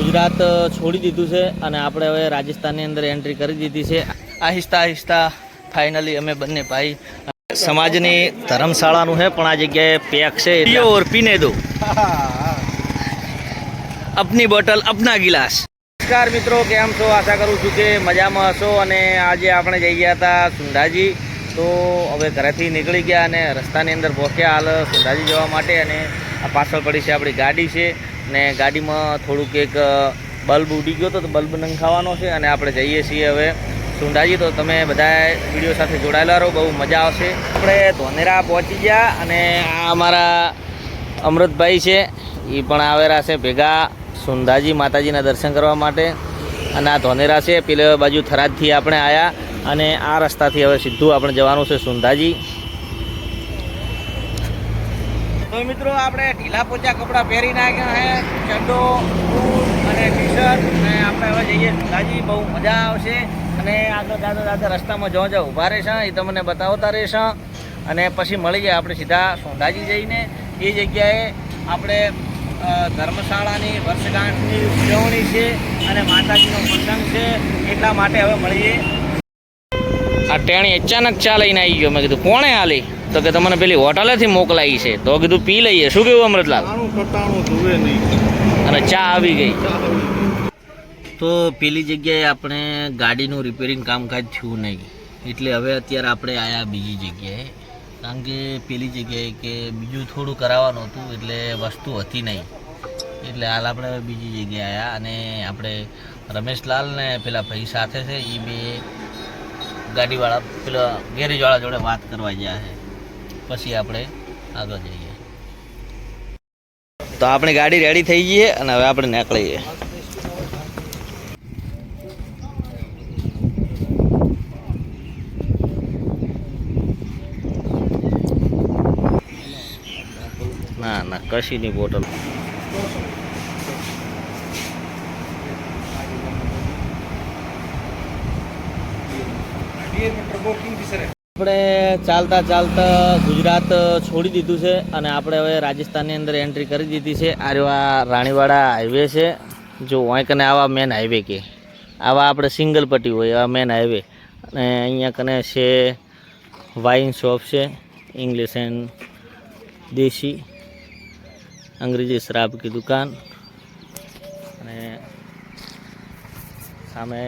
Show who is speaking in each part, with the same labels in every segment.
Speaker 1: ગુજરાત છોડી દીધું છે અને આપણે હવે રાજસ્થાનની અંદર એન્ટ્રી કરી દીધી છે. આહિસ્તા આહિસ્તા ફાઇનલી અમે બંને ભાઈ સમાજની ધર્મશાળાનું છે પણ આ જગ્યાએ પેક છે ઓર પીને દો. અપની બોટલ અપના ગિલાસ. નમસ્કાર મિત્રો કેમ છો? આશા કરું છું કે મજામાં હશો અને આજે આપણે જઈ ગયા હતા સુંધાજી તો હવે ઘરેથી નીકળી ગયા અને રસ્તાની અંદર પહોંચ્યા હાલ સુંધાજી જવા માટે અને આ પાછળ પડી છે આપણી ગાડી છે. ને ગાડીમાં થોડુંક એક બલ્બ ઉડી ગયો હતો તો બલ્બ નંખાવાનો છે અને આપણે જઈએ છીએ હવે સુંધાજી તો તમે બધા વીડિયો સાથે જોડાયેલા રહો, બહુ મજા આવશે. આપણે ધોનેરા પહોંચી ગયા અને આ અમારા અમૃતભાઈ છે, એ પણ આવેલા છે ભેગા સુંધાજી માતાજીના દર્શન કરવા માટે. અને આ ધોનેરા છે, પેલે બાજુ થરાદથી આપણે આવ્યા અને આ રસ્તાથી હવે સીધું આપણે જવાનું છે સુંધાજી તો મિત્રો, આપણે ઢીલા પોચા કપડાં પહેરી નાખ્યા છે ચડ્ડો બૂટ અને ટી શર્ટ અને આપણે હવે જઈએ દાદી બહુ મજા આવશે. અને આગળ દાદા દાદા રસ્તામાં જો જો ઊભા રહેશે, એ તમને બતાવતા રહેશે. અને પછી મળી જાય આપણે સીધા સોંધાજી જઈને. એ જગ્યાએ આપણે ધર્મશાળાની વર્ષગાંઠની ઉજવણી છે અને માતાજીનો પ્રસંગ છે. એટલા માટે હવે મળીએ. આ ટેણી અચાનક ચા લઈને આવી ગયો. મેં કીધું, કોણે આલી તો કે તમને પેલી હોટલેથી મોકલાઈ છે. તો કીધું પી લઈએ. શું કેવું અમૃતલાલ? અને ચા આવી ગઈ. તો પેલી જગ્યાએ આપણે ગાડીનું રિપેરિંગ કામકાજ થયું નહીં. એટલે હવે અત્યારે આપણે આવ્યા બીજી જગ્યાએ. કારણ કે પેલી જગ્યાએ કે બીજું થોડું કરાવવાનું હતું, એટલે વસ્તુ હતી નહીં. એટલે હાલ આપણે બીજી જગ્યાએ આવ્યા અને આપણે રમેશલાલ ને પેલા ભાઈ સાથે છે એ બે ગાડીવાળા, પેલા ગેરેજવાળા જોડે વાત કરવા ગયા છે. પછી આપણે આગળ જઈએ. તો આપણી ગાડી રેડી થઈ ગઈ છે અને હવે આપણે નીકળીએ. ના ના કશીની બોટલ. આપણે ચાલતા ચાલતા ગુજરાત છોડી દીધું છે અને આપણે હવે રાજસ્થાનની અંદર એન્ટ્રી કરી દીધી છે. આ આ રાણીવાડા હાઈવે છે. જો અહીં કને આવા મેન હાઈવે કે. આવા આપણે સિંગલ પટ્ટી હોય આવા મેન હાઈવે અને અહીંયા કને છે વાઇન શોપ છે. English and desi. અંગ્રેજી શરાબ કી દુકાન. અને સામે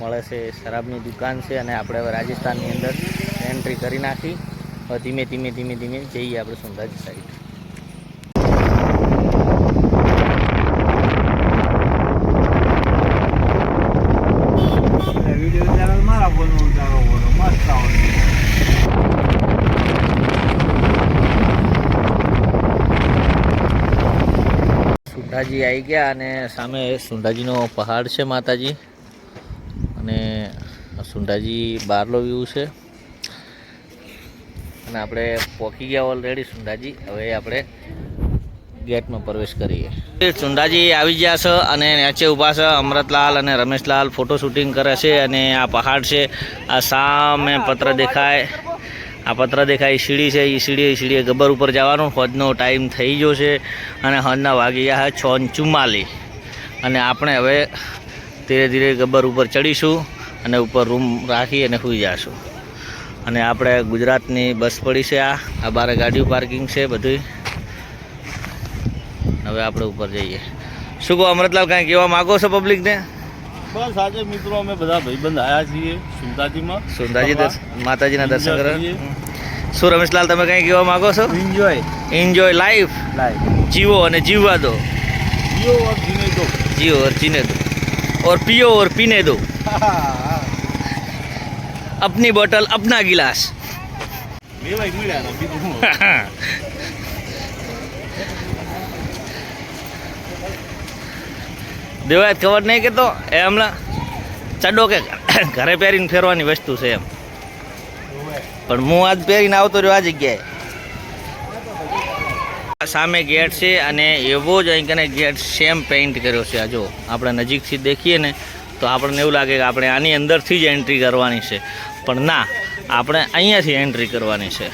Speaker 1: મળે છે શરાબની દુકાન છે અને આપણે હવે રાજસ્થાનની અંદર એન્ટ્રી કરી નાખી. ધીમે ધીમે ધીમે ધીમે જઈએ આપણે સુંદાજી સાઈડ સુંધાજી આવી ગયા અને સામે સુંઢાજીનો પહાડ છે માતાજી. અને સુંધાજી બહારનો વ્યૂ છે. અને આપણે પહોંચી ગયા ઓલરેડી સુંધાજી હવે આપણે ગેટમાં પ્રવેશ કરીએ. સુંધાજી આવી ગયા છે અને નીચે ઊભા છે અમૃતલાલ અને રમેશલાલ. ફોટો શૂટિંગ કરે છે અને આ પહાડ છે. આ સામે પત્ર દેખાય. આ પત્ર દેખાય સીડી છે. એ સીડી સીડીએ ગબ્બર ઉપર જવાનું. હોજનો ટાઈમ થઈ ગયો છે અને હોજના વાગી ગયા છે છ ચુમ્માલી અને આપણે હવે ધીરે ધીરે ગબ્બર ઉપર ચડીશું અને ઉપર રૂમ રાખી અને સૂઈ જશું. અને આપણે ગુજરાતની બસ પડી છે આ. આ બારે ગાડીઓ પાર્કિંગ છે બધી હવે આપણે ઉપર જઈએ. શું કહો અમૃતલાલ કાંઈ કહેવા માગો છો પબ્લિકને?
Speaker 2: બસ આજે મિત્રો અમે બધા ભાઈબંધ આવ્યા છીએ સુંદાજીમાં.
Speaker 1: સુંદાજી માતાજીના દર્શન કરવા. શું રમેશલાલ તમે કંઈ કહેવા માગો છો?
Speaker 2: એન્જોય
Speaker 1: એન્જોય લાઈફ
Speaker 2: લાઈફ
Speaker 1: જીવો અને જીવવા દો.
Speaker 2: જીવો ઓર જીને દો.
Speaker 1: જીવો જીને દો. ઓર પીઓ ઓર પીને
Speaker 2: દો. અપની બોટલ અપના ગિલાસ
Speaker 1: દેવાય ખબર નહીં કેતો એ હમણાં ચડો કે ઘરે પહેરીને ફેરવાની વસ્તુ છે એમ. પણ હું આજ પહેરીને આવતો રહ્યો, આ જગ્યાએ. સામે ગેટ છે અને એવો જ અહીં કને ગેટ સેમ પેઇન્ટ કર્યો છે. આ જો, આપણે નજીકથી દેખીએ ને, તો આપણને એવું લાગે કે આપણે આની અંદરથી જ એન્ટ્રી કરવાની છે. પણ ના આપણે અહીંયાથી એન્ટ્રી કરવાની છે.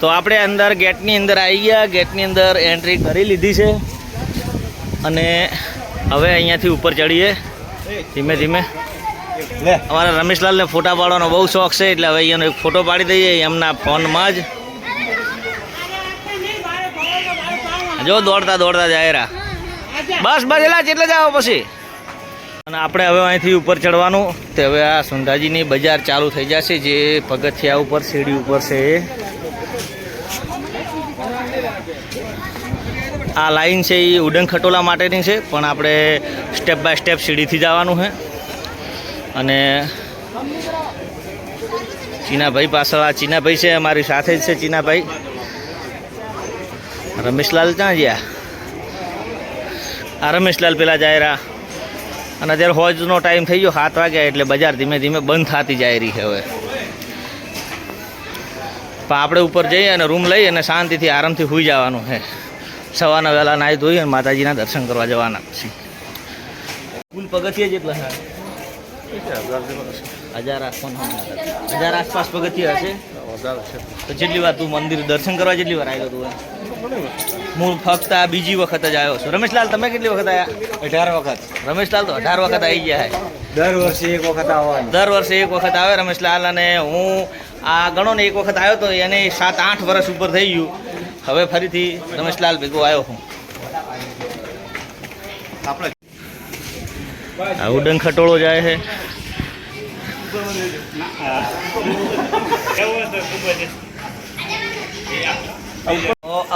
Speaker 1: તો આપણે અંદર ગેટની અંદર આવી ગયા ગેટની અંદર એન્ટ્રી કરી લીધી છે. અને હવે અહીંયાથી ઉપર ચડીએ. ધીમે ધીમે. અમારા રમેશલાલને ફોટા પાડવાનો બહુ શોખ છે એટલે હવે અહીંયાનો એક ફોટો પાડી દઈએ એમના ફોનમાં જ. જો દોડતા દોડતા જાય બસ બસ એલા જેટલે જાઓ પછી. અને આપણે હવે અહીંથી ઉપર ચડવાનું. તો હવે આ સુંધાજીની બજાર ચાલુ થઈ જશે, જે પગથિયા ઉપર, સીડી ઉપર છે. આ લાઈન છે એ ઉડન ખટોલા માટેની છે, પણ આપણે સ્ટેપ બાય સ્ટેપ સીડીથી જવાનું છે. અને ચીનાભાઈ પાછળ, આ ચીનાભાઈ છે, અમારી સાથે જ છે ચીનાભાઈ. રમેશલાલ ક્યાં ગયા? આ રમેશલાલ પેલા જાય રહ્યા અને અત્યારે હોજનો ટાઈમ થઈ ગયો સાત વાગ્યા એટલે બજાર ધીમે ધીમે બંધ થતી જાય રહી છે હવે. પણ આપણે ઉપર જઈએ અને રૂમ લઈ અને શાંતિથી આરામથી હોઈ જવાનું છે. સવારના વહેલા નાહી ધોઈ અને માતાજીના દર્શન કરવા જવાના પછી. કુલ પગથિયે જેટલા છે હજાર આસપાસ હજાર. આસપાસ પગથિયા હશે? તો જેટલી વાર તું મંદિર દર્શન કરવા જેટલી વાર આવ્યો તું? હું ફક્ત આ બીજી વખત જ આવ્યો છું. રમેશલાલ તમે કેટલી વખત આવ્યા
Speaker 3: અઢાર વખત.
Speaker 1: રમેશલાલ તો અઢાર વખત આવી ગયા છે
Speaker 3: દર વર્ષે એક વખત આવવાનું.
Speaker 1: દર વર્ષે એક વખત આવે રમેશલાલ અને હું આ ગણો ને એક વખત આવ્યો તો એને સાત આઠ વર્ષ ઉપર થઈ ગયું. હવે ફરીથી રમેશલાલ ભેગો આવ્યો હું. આ ઉડન ખટોળો જાય છે તો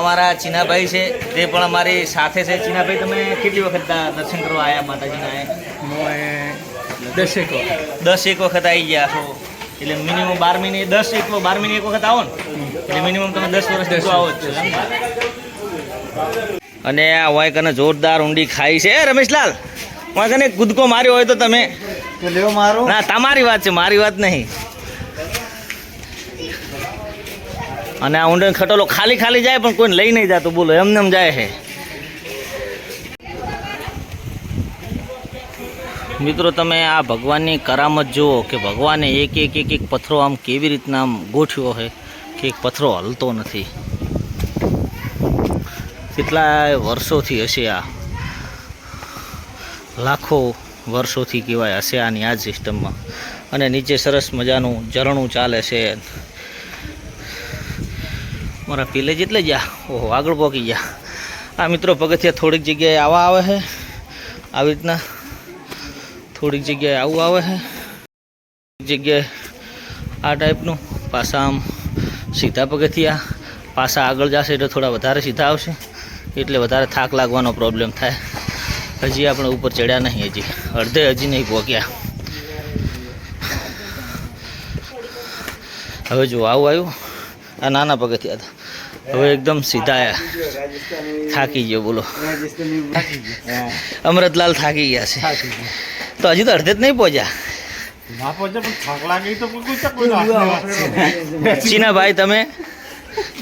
Speaker 1: અમારા ચીનાભાઈ છે તે પણ અમારી સાથે છે. ચીનાભાઈ તમે કેટલી વખત દર્શન કરવા આવ્યા માતાજીના
Speaker 3: દસેક વખત.
Speaker 1: દસ એક વખત આવી ગયા છો. એટલે મિનિમમ બાર મહિને દસ એક બાર મહિને એક વખત આવો ને. એટલે મિનિમમ તમે દસ વર્ષ દસ આવો જ છો. અને આ હોય કને જોરદાર ઊંડી ખાઈ છે રમેશલાલ. હોય કને કૂદકો માર્યો હોય તો તમે.
Speaker 3: લેવો મારો.
Speaker 1: ના તમારી વાત છે મારી વાત નહીં. અને આ ઊંડણ ખટોલો ખાલી ખાલી જાય પણ કોઈ લઈ નહીં જતું બોલો, એમને એમ જાય છે. મિત્રો, તમે આ ભગવાનની કરામત જુઓ કે ભગવાને એક એક એક એક પથ્થરો આમ કેવી રીતના આમ ગોઠવ્યો છે કે એક પથ્થરો હલતો નથી. કેટલાય વર્ષોથી હશે આ. લાખો વર્ષોથી કહેવાય હશે આની આ સિસ્ટમમાં અને નીચે સરસ મજાનું ઝરણું ચાલે છે. મારા પેલે જેટલે જા ઓહો, આગળ પહોંચી ગયા. આ મિત્રો પગથિયા થોડીક જગ્યાએ આવા આવે છે. આવી રીતના થોડીક જગ્યાએ આવું આવે છે. જગ્યાએ આ ટાઈપનું, પાછા આમ સીધા પગથિયા, પાછા આગળ જશે એટલે થોડા વધારે સીધા આવશે. એટલે વધારે થાક લાગવાનો પ્રોબ્લેમ થાય. હજી આપણે ઉપર ચડ્યા નહીં હજી. અડધે હજી નહીં પહોંચ્યા હવે જો આવું આવ્યું. આ નાના પગથિયા હતા. હવે એકદમ સીધા થાકી ગયો બોલો. અમૃતલાલ થાકી ગયા છે. તો હજી તો અડધે જ નહીં પહોંચ્યા? ચીનાભાઈ તમે?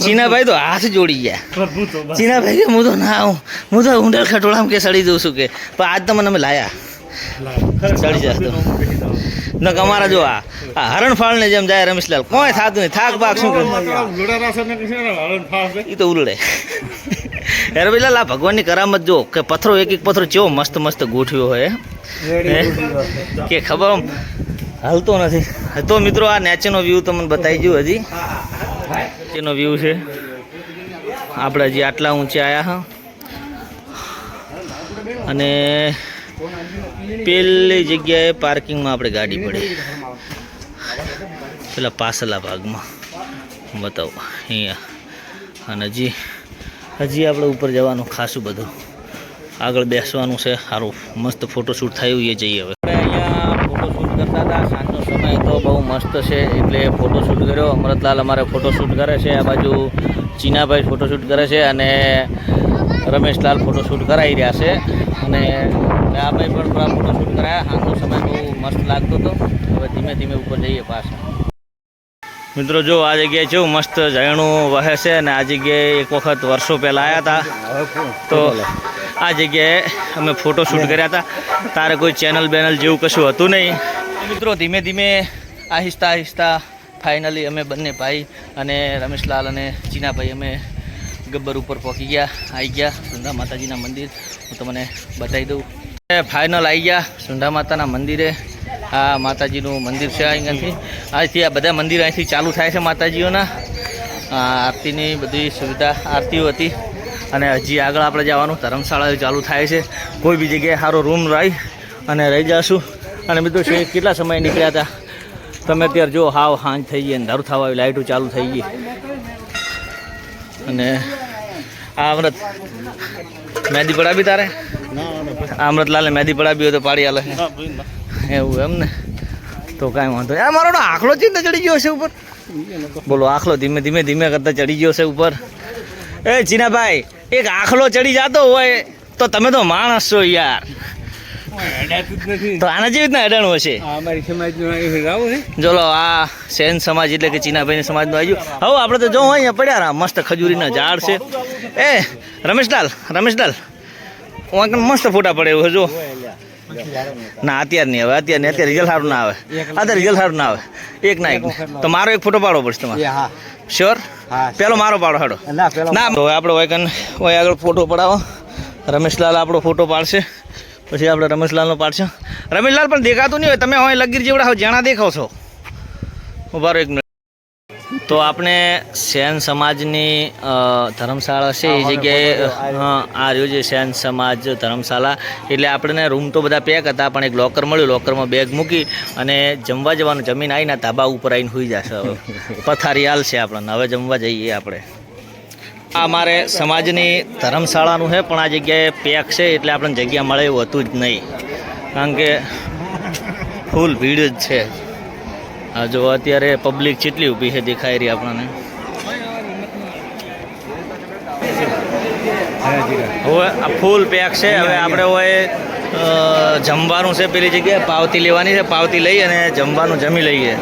Speaker 1: ચીનાભાઈ તો હાથ જોડી ગયા. ચીનાભાઈ કે હું તો ના આવું. હું તો ઊંડર ખટોળામાં કે સડી દઉં છું કે. પણ આજ તો મને અમે લાયા. ચડી જતો ન અમારા જો આ આ હરણફાળને જેમ જાય રમેશલાલ કોઈ થાતું નહીં. થાક પાક શું કરે
Speaker 2: ને.
Speaker 1: એ તો ઉલડે. રમેશલાલ આ ભગવાનની કરામત જો કે પથ્થરો એક એક પથ્થરો ચેવો મસ્ત મસ્ત ગોઠવ્યો હોય? કે ખબર હાલતો નથી. તો મિત્રો આ નેચરનો વ્યૂ તમને બતાવી દઉં હજી. નેચરનો વ્યૂ છે. આપણે હજી આટલા ઊંચે આવ્યા હા. અને પેલી જગ્યાએ પાર્કિંગમાં આપણે ગાડી પડી. પેલા પાછલા ભાગમાં. બતાવો. અહીંયા. અને હજી હજી આપણે ઉપર જવાનું ખાસું બધું. આગળ બેસવાનું છે. સારું. મસ્ત ફોટોશૂટ થયું એ જઈએ હવે. અહીંયા ફોટોશૂટ કરતા હતા. સાંજનો સમય તો બહુ મસ્ત છે. એટલે ફોટોશૂટ કર્યો. અમરતલાલ અમારે ફોટોશૂટ કરે છે. આ બાજુ ચીનાભાઈ ફોટોશૂટ કરે છે. અને રમેશલાલ ફોટોશૂટ કરાવી રહ્યા છે. અને આ ભાઈ પણ ફોટોશૂટ કરાયા. સાંજનો સમય બહુ મસ્ત લાગતો હતો. હવે ધીમે ધીમે ઉપર જઈએ પાછા. મિત્રો, જો આ જગ્યાએ કેવું મસ્ત ઝરણું વહે છે અને આ જગ્યાએ એક વખત વર્ષો પહેલાં આવ્યા હતા તો આ જગ્યાએ અમે ફોટોશૂટ કર્યા હતા તારે કોઈ ચેનલ બેનલ જેવું કશું હતું નહીં. મિત્રો, ધીમે ધીમે આહિસ્તા આહિસ્તા ફાઇનલી અમે બંને ભાઈ અને રમેશલાલ અને ચીનાભાઈ અમે ગબ્બર ઉપર પહોંચી ગયા આવી ગયા સુંદા માતાજીના મંદિર. હું તમને બતાવી દઉં. ફાઇનલ આવી ગયા સુંદા માતાના મંદિરે. આ માતાજીનું મંદિર છે અહીંયાથી. અહીંથી આ બધા મંદિર અહીંથી ચાલુ થાય છે માતાજીઓના. આરતીની બધી સુવિધા, આરતીઓ હતી. અને હજી આગળ આપણે જવાનું ધર્મશાળા ચાલુ થાય છે. કોઈ બી જગ્યાએ સારો રૂમ રહી અને રહી જશું. અને મિત્રો છે કેટલા સમય નીકળ્યા હતા? તમે અત્યારે જો હાવ હાંજ થઈ ગઈ અંધારું થવા આવી લાઇટો ચાલુ થઈ ગઈ. અને આ અમૃત. મહેંદી પડાવી તારે? અમૃત લાલે, મહેંદી પડાવી હોય તો પાડી આલે. એવું એમ ને? તો કાંઈ વાંધો. આ મારો આખલો ચિંતા ચડી ગયો છે ઉપર. બોલો, આખલો ધીમે ધીમે ધીમે કરતા ચડી ગયો છે ઉપર. એ ચીનાભાઈ એક આખલો ચડી જતો હોય તો તમે તો માણસ છો યાર. તો આના જેવી રીતના અડાણું હશે?
Speaker 3: અમારી સમાજનું
Speaker 1: ચલો આ સેન સમાજ એટલે કે ચીનાભાઈ સમાજનું આવ્યું હવે આપણે તો જો અહીંયા પડ્યા રહ્યા મસ્ત ખજૂરીના ઝાડ છે. એ રમેશલાલ રમેશલાલ હું મસ્ત ફોટા પડે એવું જો. ના અત્યારે નહીં હવે અત્યારે નહીં અત્યારે રિઝલ્ટ સારું ના આવે. અત્યારે રિઝલ્ટ સારું ના આવે. એક ના એક તો મારો એક ફોટો પાડવો પડશે તમારે.
Speaker 3: હા.
Speaker 1: શ્યોર
Speaker 3: હા
Speaker 1: પેલો મારો પાડો હાડો.
Speaker 3: ના
Speaker 1: હવે આપણે હોય આગળ ફોટો પડાવો. રમેશલાલ આપણો ફોટો પાડશે. પછી આપણે રમેશલાલનો પાડશે રમેશલાલ પણ દેખાતું નહીં હોય. તમે હવે લગીર જેવડા હો જાણા દેખાવ છો. ઊભા એક મિનિટ. તો આપણે સેન સમાજની ધર્મશાળા છે એ જગ્યાએ આ રહ્યો છે સેન સમાજ ધર્મશાળા. એટલે આપણને રૂમ તો બધા પેક હતા પણ એક લોકર મળ્યું. લોકરમાં બેગ મૂકી અને જમવા જવાનું. જમીન આવીને ધાબા ઉપર આવીને હોઈ જશે હવે. પથારી હાલ છે આપણને. હવે જમવા જઈએ આપણે. અમારે સમાજની ધર્મશાળાનું છે, પણ આ જગ્યાએ પેક છે એટલે આપણને જગ્યા મળે એવું હતું જ નહીં. કારણ કે ફૂલ ભીડ જ છે. આ જો અત્યારે પબ્લિક કેટલી ઊભી છે દેખાઈ રહી આપણને. હવે આ ફૂલ પેક છે, હવે આપણે હોય જમવાનું છે, પેલી જગ્યાએ. પાવતી લેવાની છે, પાવતી લઈ અને જમવાનું જમી લઈએ.